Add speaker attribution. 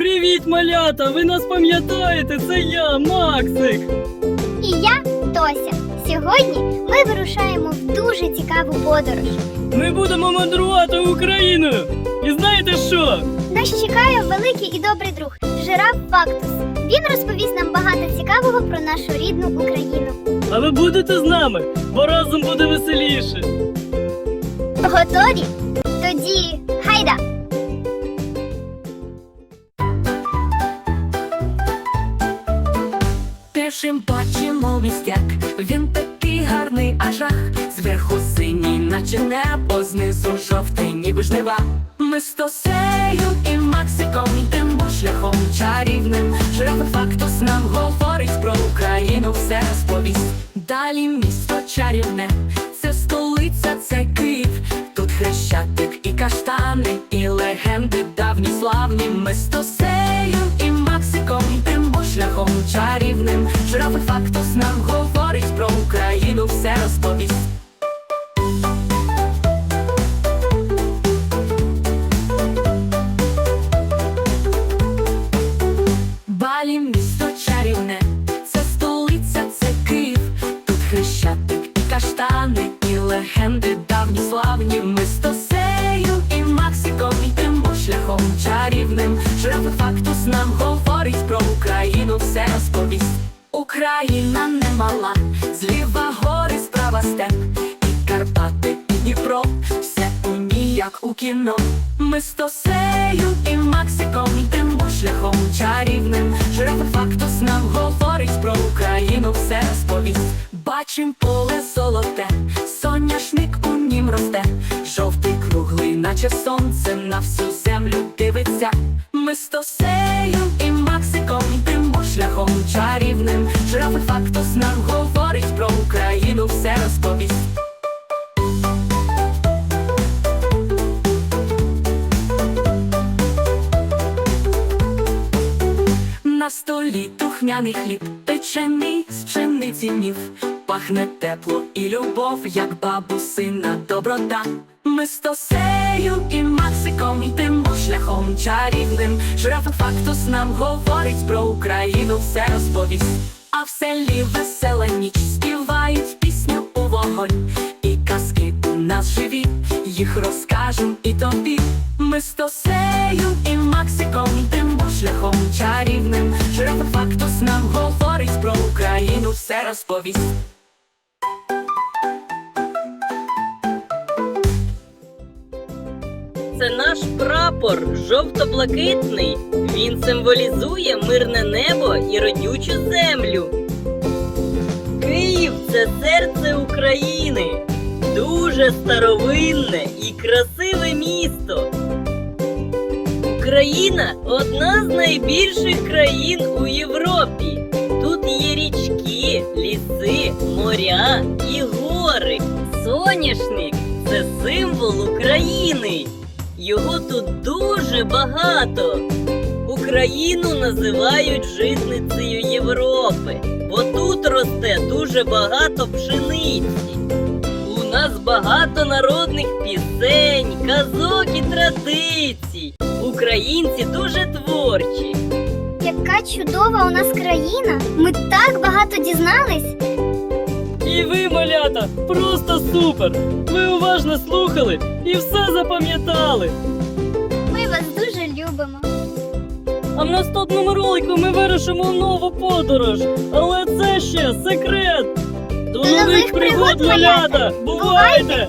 Speaker 1: Привіт, малята! Ви нас пам'ятаєте? Це я, Максик!
Speaker 2: І я Тося. Сьогодні ми вирушаємо в дуже цікаву подорож.
Speaker 1: Ми будемо мандрувати Україною! І знаєте що?
Speaker 2: Нас чекає великий і добрий друг жираф Фактус. Він розповість нам багато цікавого про нашу рідну Україну.
Speaker 1: А ви будете з нами, бо разом буде веселіше.
Speaker 2: Готові? Тоді гайда!
Speaker 3: Першим бачимо містяк, він такий гарний аж жах. Зверху синій, наче небо, знизу жовтий, ніби жнива. Ми з Тосею і Максиком йдемо шляхом чарівним. Жирафи фактус нам говорить про Україну, все розповість. Далі місто чарівне, це столиця, це Київ. Тут хрещатик і каштани, і легенди давні славні. Ми з Тосею і Максиком йдемо шляхом чарівним Жирафи фактус нам говорить про Україну, все розповість Балі місто чарівне, це столиця, це Київ. Тут хрещатик каштани, і легенди давні славні. Ми з Тосею і Максиком йдемо шляхом чарівним. Жирафи фактус нам говорить про Україну, все розповість. Україна немала, зліва гори, справа степ, і Карпати, і Дніпро, все у ній, як у кіно. Ми з Тосею і Максиком йдемо шляхом чарівним. Жирафи фактус нам говорить про Україну, все розповість. Бачим поле золоте, соняшник у нім росте, жовтий круглий, наче сонце на всю землю дивиться. Ми з Тосею і Максиком йдемо шляхом чарівним. Жирафи фактус нам говорить про Україну, все розповість. На столі тухмяний хліб, печений з пшениці нів, пахне тепло і любов, як бабусина доброта. Ми з Тосею і Максиком йдемо шляхом чарівним. Жирафа фактус нам говорить про Україну, все розповість. А в селі весела ніч співають пісню у вогонь. І казки у нас живі, їх розкажем і тобі. Ми з Тосею і Максиком йдемо шляхом чарівним. Жирафа фактус нам говорить про Україну, все розповість.
Speaker 4: Це наш прапор жовто-блакитний. Він символізує мирне небо і родючу землю. Київ це серце України, дуже старовинне і красиве місто. Україна одна з найбільших країн у Європі. Тут є річки, ліси, моря і гори. Соняшник це символ України. Його тут дуже багато. Україну називають житницею Європи, бо тут росте дуже багато пшениці. У нас багато народних пісень, казок і традицій. Українці дуже творчі.
Speaker 2: Яка чудова у нас країна! Ми так багато дізнались.
Speaker 1: І ви, малята, просто супер! Ви уважно слухали і все запам'ятали.
Speaker 2: Ми вас дуже любимо.
Speaker 1: А в наступному ролику ми вирушимо в нову подорож. Але це ще секрет. До
Speaker 2: нових
Speaker 1: нових
Speaker 2: пригод, малята!
Speaker 1: Бувайте!